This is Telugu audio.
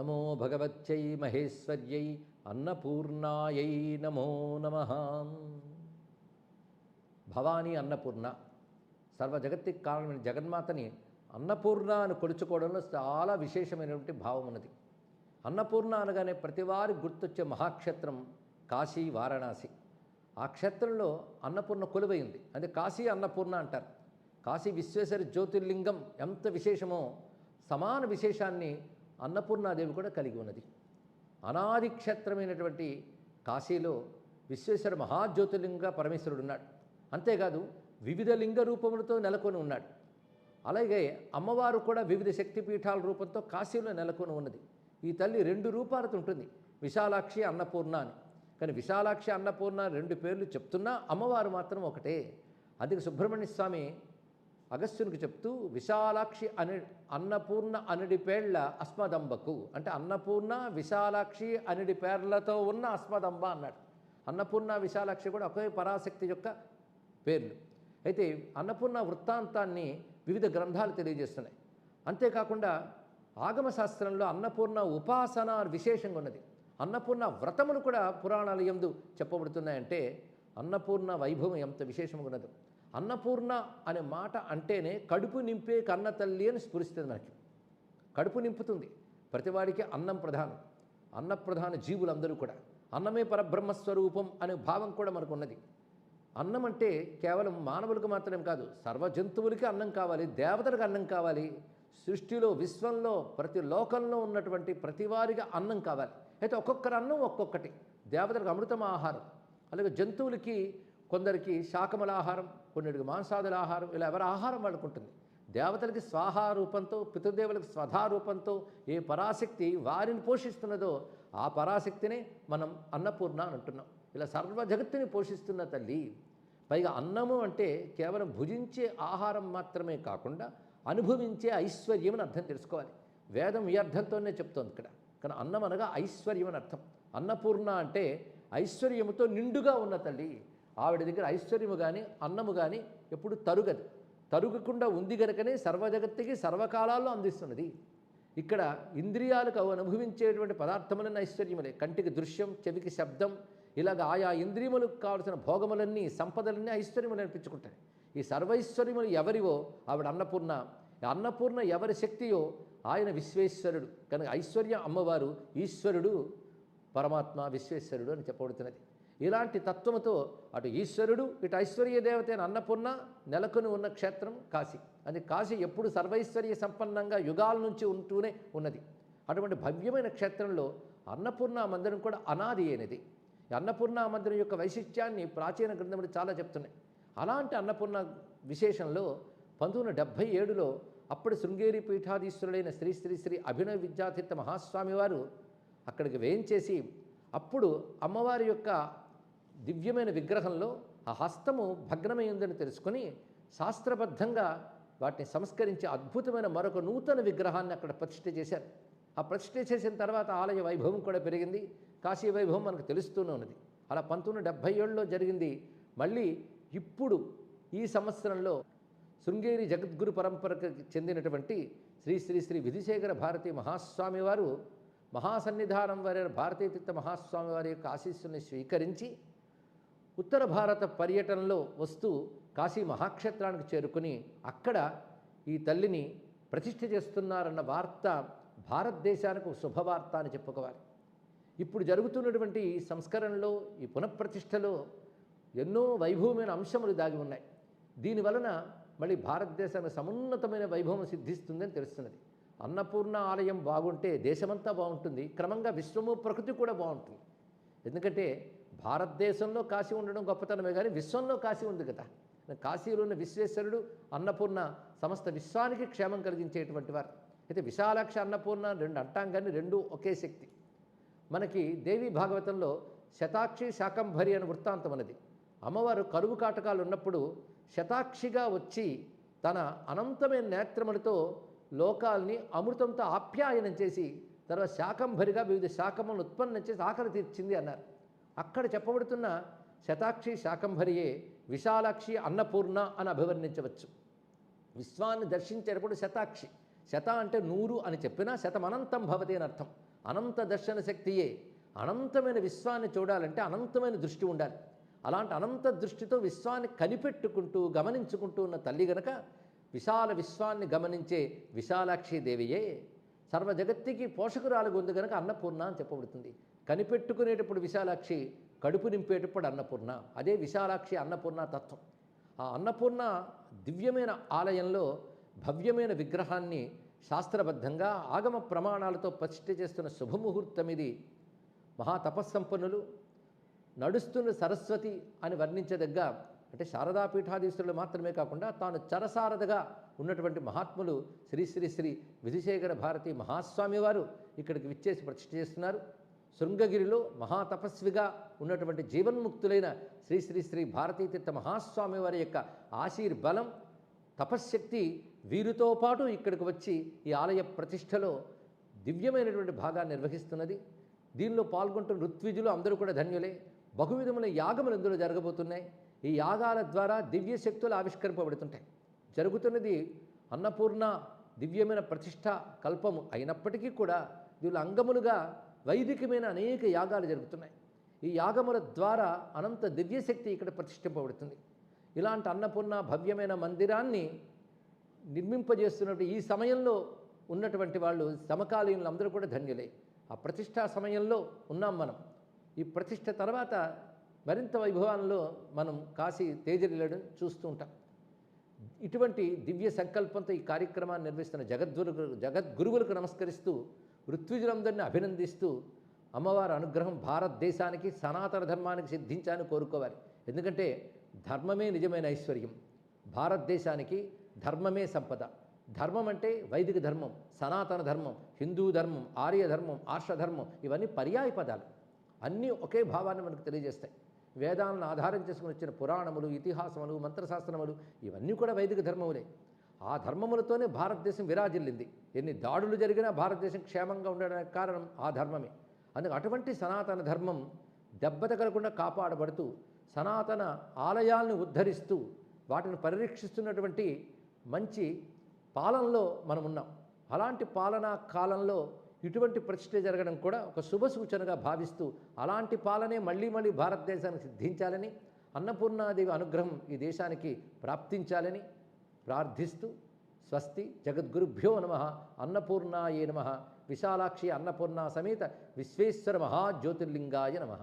నమో భగవత్యై మహేశ్వర్యై అన్నపూర్ణాయై నమో నమ. భవానీ అన్నపూర్ణ. సర్వ జగత్తికి కారణమైన జగన్మాతని అన్నపూర్ణ అని కొలుచుకోవడంలో చాలా విశేషమైనటువంటి భావం ఉన్నది. అన్నపూర్ణ అనగానే ప్రతివారి గుర్తొచ్చే మహాక్షేత్రం కాశీ వారణాసి. ఆ క్షేత్రంలో అన్నపూర్ణ కొలువైంది అదే కాశీ అన్నపూర్ణ అంటారు. కాశీ విశ్వేశ్వర జ్యోతిర్లింగం ఎంత విశేషమో సమాన విశేషాన్ని అన్నపూర్ణాదేవి కూడా కలిగి ఉన్నది. అనాది క్షేత్రమైనటువంటి కాశీలో విశ్వేశ్వర మహాజ్యోతిర్లింగంగా పరమేశ్వరుడు ఉన్నాడు. అంతేకాదు వివిధ లింగ రూపములతో నెలకొని ఉన్నాడు. అలాగే అమ్మవారు కూడా వివిధ శక్తిపీఠాల రూపంతో కాశీలో నెలకొని ఉన్నది. ఈ తల్లి రెండు రూపాలతో ఉంటుంది. విశాలాక్షి అన్నపూర్ణ అని. కానీ విశాలాక్షి అన్నపూర్ణ రెండు పేర్లు చెప్తున్నా అమ్మవారు మాత్రం ఒకటే. అందుకే సుబ్రహ్మణ్య స్వామి అగస్త్యునికి చెప్తూ విశాలాక్షి అని అన్నపూర్ణ అనిడి పేర్ల అస్మదంబకు. అంటే అన్నపూర్ణ విశాలాక్షి అనిడి పేర్లతో ఉన్న అస్మదంబ అన్నాడు. అన్నపూర్ణ విశాలాక్షి కూడా ఒకే పరాశక్తి యొక్క పేర్లు. అయితే అన్నపూర్ణ వృత్తాంతాన్ని వివిధ గ్రంథాలు తెలియజేస్తున్నాయి. అంతేకాకుండా ఆగమ శాస్త్రంలో అన్నపూర్ణ ఉపాసన విశేషంగా ఉన్నది. అన్నపూర్ణ వ్రతములు కూడా పురాణాలు ఎందు చెప్పబడుతున్నాయంటే అన్నపూర్ణ వైభవం ఎంత విశేషంగా ఉన్నదో. అన్నపూర్ణ అనే మాట అంటేనే కడుపు నింపే కన్న తల్లి అని స్ఫురిస్తుంది మనకి. కడుపు నింపుతుంది. ప్రతివాడికి అన్నం ప్రధానం. అన్నప్రధాన జీవులందరూ కూడా. అన్నమే పరబ్రహ్మ స్వరూపం అనే భావం కూడా మనకు ఉన్నది అన్నం అంటే కేవలం మానవులకు మాత్రమే కాదు సర్వ జంతువులకి అన్నం కావాలి దేవతలకు అన్నం కావాలి. సృష్టిలో విశ్వంలో ప్రతి లోకంలో ఉన్నటువంటి ప్రతివారిగా అన్నం కావాలి. అయితే ఒక్కొక్కరి అన్నం ఒక్కొక్కటి. దేవతలకు అమృతం ఆహారం. అలాగే జంతువులకి కొందరికి శాకముల ఆహారం కొన్నిటికి మాంసాదుల ఆహారం ఇలా ఎవరి ఆహారం వాళ్ళకు ఉంటుంది. దేవతలకి స్వాహా రూపంతో పితృదేవులకు స్వధా రూపంతో ఏ పరాశక్తి వారిని పోషిస్తున్నదో ఆ పరాశక్తినే మనం అన్నపూర్ణ అని అంటున్నాం. ఇలా సర్వ జగత్తుని పోషిస్తున్న తల్లి పైగా అన్నము అంటే కేవలం భుజించే ఆహారం మాత్రమే కాకుండా అనుభవించే ఐశ్వర్యం అని అర్థం తెలుసుకోవాలి. వేదం ఈ అర్థంతోనే చెప్తోంది ఇక్కడ. కానీ అన్నం అనగా ఐశ్వర్యం అని అర్థం. అన్నపూర్ణ అంటే ఐశ్వర్యముతో నిండుగా ఉన్న తల్లి. ఆవిడ దగ్గర ఐశ్వర్యము కానీ అన్నము కానీ ఎప్పుడు తరుగదు. తరుగకుండా ఉంది గనుకనే సర్వజగత్తుకి సర్వకాలాల్లో అందిస్తున్నది. ఇక్కడ ఇంద్రియాలకు అవి అనుభవించేటువంటి పదార్థములన్నీ ఐశ్వర్యములే. కంటికి దృశ్యం చెవికి శబ్దం ఇలాగ ఆయా ఇంద్రియములకు కావలసిన భోగములన్నీ సంపదలన్నీ ఐశ్వర్యములు అనిపించుకుంటాయి ఈ సర్వైశ్వర్యములు ఎవరివో ఆవిడ అన్నపూర్ణ. అన్నపూర్ణ ఎవరి శక్తియో ఆయన విశ్వేశ్వరుడు. కనుక ఐశ్వర్య అమ్మవారు ఈశ్వరుడు పరమాత్మ విశ్వేశ్వరుడు అని చెప్పబడుతున్నది. ఇలాంటి తత్వముతో అటు ఈశ్వరుడు ఇటు ఐశ్వర్య దేవత అన్నపూర్ణ నెలకొని ఉన్న క్షేత్రం కాశీ. అది కాశీ ఎప్పుడు సర్వైశ్వర్య సంపన్నంగా యుగాల నుంచి ఉంటూనే ఉన్నది. అటువంటి భవ్యమైన క్షేత్రంలో అన్నపూర్ణ మందిరం కూడా అనాది అయినది. అన్నపూర్ణ మందిరం యొక్క వైశిష్ట్యాన్ని ప్రాచీన గ్రంథములు చాలా చెప్తున్నాయి. అలాంటి అన్నపూర్ణ విశేషంలో పంతొమ్మిది వందల డెబ్భై ఏడులో అప్పుడు శృంగేరి పీఠాధీశ్వరుడైన శ్రీ శ్రీ శ్రీ అభినవ విద్యాతీర్థ మహాస్వామి వారు అక్కడికి వేయించేసి అప్పుడు అమ్మవారి యొక్క దివ్యమైన విగ్రహంలో ఆ హస్తము భగ్నమైందని తెలుసుకొని శాస్త్రబద్ధంగా వాటిని సంస్కరించి అద్భుతమైన మరొక నూతన విగ్రహాన్ని అక్కడ ప్రతిష్ఠ చేశారు. ఆ ప్రతిష్ఠ చేసిన తర్వాత ఆలయ వైభవం కూడా పెరిగింది. కాశీ వైభవం మనకు తెలుస్తూనే ఉన్నది. అలా పంతొమ్మిది డెబ్భై ఏడులో జరిగింది. మళ్ళీ ఇప్పుడు ఈ సంవత్సరంలో శృంగేరి జగద్గురు పరంపరకు చెందినటువంటి శ్రీ శ్రీ శ్రీ విధిశేఖర భారతి మహాస్వామి వారు మహాసన్నిధానం వారి భారతీయ తీర్థ మహాస్వామి వారి యొక్క ఆశీస్సుని స్వీకరించి ఉత్తర భారత పర్యటనలో వస్తూ కాశీ మహాక్షేత్రానికి చేరుకుని అక్కడ ఈ తల్లిని ప్రతిష్ఠ చేస్తున్నారన్న వార్త భారతదేశానికి శుభవార్త అని చెప్పుకోవాలి. ఇప్పుడు జరుగుతున్నటువంటి ఈ సంస్కరణలో ఈ పునఃప్రతిష్టలో ఎన్నో వైభవమైన అంశములు దాగి ఉన్నాయి. దీనివలన మళ్ళీ భారతదేశానికి సమున్నతమైన వైభవం సిద్ధిస్తుందని తెలుస్తున్నది. అన్నపూర్ణ ఆలయం బాగుంటే దేశమంతా బాగుంటుంది. క్రమంగా విశ్వము ప్రకృతి కూడా బాగుంటుంది. ఎందుకంటే భారతదేశంలో కాశీ ఉండడం గొప్పతనమే కానీ విశ్వంలో కాశీ ఉంది కదా. కాశీలో ఉన్న విశ్వేశ్వరుడు అన్నపూర్ణ సమస్త విశ్వానికి క్షేమం కలిగించేటువంటి వారు. అయితే విశాలాక్ష అన్నపూర్ణ రెండు అంటాం కానీ రెండు ఒకే శక్తి. మనకి దేవి భాగవతంలో శతాక్షి శాకంభరి అని వృత్తాంతం అన్నది అమ్మవారు కరువు కాటకాలు ఉన్నప్పుడు శతాక్షిగా వచ్చి తన అనంతమైన నేత్రములతో లోకాల్ని అమృతంతో ఆప్యాయనం చేసి తర్వాత శాకంభరిగా వివిధ శాఖములను ఉత్పన్నం చేసి ఆకలి తీర్చింది అన్నారు. అక్కడ చెప్పబడుతున్న శతాక్షి శాకంభరియే విశాలాక్షి అన్నపూర్ణ అని అభివర్ణించవచ్చు. విశ్వాన్ని దర్శించేటప్పుడు శతాక్షి. శత అంటే నూరు అని చెప్పినా శతమనంతం భవతి అని అర్థం. అనంత దర్శన శక్తియే. అనంతమైన విశ్వాన్ని చూడాలంటే అనంతమైన దృష్టి ఉండాలి. అలాంటి అనంత దృష్టితో విశ్వాన్ని కనిపెట్టుకుంటూ గమనించుకుంటూ ఉన్న తల్లి గనక విశాల విశ్వాన్ని గమనించే విశాలాక్షి దేవియే. సర్వ జగత్తికి పోషకురాలుగా ఉంది కనుక అన్నపూర్ణ అని చెప్పబడుతుంది. కనిపెట్టుకునేటప్పుడు విశాలాక్షి కడుపు నింపేటప్పుడు అన్నపూర్ణ. అదే విశాలాక్షి అన్నపూర్ణ తత్వం. ఆ అన్నపూర్ణ దివ్యమైన ఆలయంలో భవ్యమైన విగ్రహాన్ని శాస్త్రబద్ధంగా ఆగమ ప్రమాణాలతో ప్రతిష్ఠ చేస్తున్న శుభముహూర్తం ఇది మహాతపస్సంపన్నులు నడుస్తున్న సరస్వతి అని వర్ణించదగ్గ అంటే శారదాపీఠాధీశులు మాత్రమే కాకుండా తాను చరసారదగా ఉన్నటువంటి మహాత్ములు శ్రీ శ్రీ శ్రీ విధిశేఖర భారతి మహాస్వామి వారు ఇక్కడికి విచ్చేసి ప్రతిష్ఠ చేస్తున్నారు. శృంగగిరిలో మహాతపస్విగా ఉన్నటువంటి జీవన్ముక్తులైన శ్రీ శ్రీ శ్రీ భారతీతీర్థ మహాస్వామి వారి యొక్క ఆశీర్బలం తపశ్శక్తి వీరితో పాటు ఇక్కడికి వచ్చి ఈ ఆలయ ప్రతిష్టలో దివ్యమైనటువంటి భాగాన్ని నిర్వహిస్తున్నది. దీనిలో పాల్గొంటున్న ఋత్విజులు అందరూ కూడా ధన్యులే. బహువిధముల యాగములు ఇందులో జరగబోతున్నాయి. ఈ యాగాల ద్వారా దివ్య శక్తులు ఆవిష్కరింపబడుతుంటాయి. జరుగుతున్నది అన్నపూర్ణ దివ్యమైన ప్రతిష్ట కల్పము అయినప్పటికీ కూడా దీనిలో అంగములుగా వైదికమైన అనేక యాగాలు జరుగుతున్నాయి. ఈ యాగముల ద్వారా అనంత దివ్యశక్తి ఇక్కడ ప్రతిష్ఠింపబడుతుంది. ఇలాంటి అన్నపూర్ణ భవ్యమైన మందిరాన్ని నిర్మింపజేస్తున్నట్టు ఈ సమయంలో ఉన్నటువంటి వాళ్ళు సమకాలీనులు అందరూ కూడా ధన్యులే. ఆ ప్రతిష్టా సమయంలో ఉన్నాం మనం. ఈ ప్రతిష్ట తర్వాత మరింత వైభవాల్లో మనం కాశీ తేజరిల్లడం చూస్తూ ఉంటాం. ఇటువంటి దివ్య సంకల్పంతో ఈ కార్యక్రమాన్ని నిర్వహిస్తున్న జగద్గురు జగద్గురువులకు నమస్కరిస్తూ ఋత్విజులందరినీ అభినందిస్తూ అమ్మవారి అనుగ్రహం భారతదేశానికి సనాతన ధర్మానికి సిద్ధించాలని కోరుకోవాలి. ఎందుకంటే ధర్మమే నిజమైన ఐశ్వర్యం. భారతదేశానికి ధర్మమే సంపద. ధర్మం అంటే వైదిక ధర్మం సనాతన ధర్మం హిందూ ధర్మం ఆర్య ధర్మం ఆర్ష ధర్మం ఇవన్నీ పర్యాయ పదాలు. అన్నీ ఒకే భావాన్ని మనకు తెలియజేస్తాయి. వేదాలను ఆధారం చేసుకుని వచ్చిన పురాణములు ఇతిహాసములు మంత్రశాస్త్రములు ఇవన్నీ కూడా వైదిక ధర్మములే. ఆ ధర్మములతోనే భారతదేశం విరాజిల్లింది. ఎన్ని దాడులు జరిగినా భారతదేశం క్షేమంగా ఉండడానికి కారణం ఆ ధర్మమే. అందుకు అటువంటి సనాతన ధర్మం దెబ్బ తగలకుండా కాపాడబడుతూ సనాతన ఆలయాల్ని ఉద్ధరిస్తూ వాటిని పరిరక్షిస్తున్నటువంటి మంచి పాలనలో మనం ఉన్నాం. అలాంటి పాలనా కాలంలో ఇటువంటి ప్రతిష్ట జరగడం కూడా ఒక శుభ సూచనగా భావిస్తూ అలాంటి పాలనే మళ్ళీ మళ్ళీ భారతదేశానికి సిద్ధించాలని అన్నపూర్ణాదేవి అనుగ్రహం ఈ దేశానికి ప్రాప్తించాలని ప్రార్థిస్తూ స్వస్తి జగద్గురుభ్యో నమ అన్నపూర్ణాయే నమ విశాలాక్షి అన్నపూర్ణ సమేత విశ్వేశ్వర మహాజ్యోతిర్లింగాయ నమ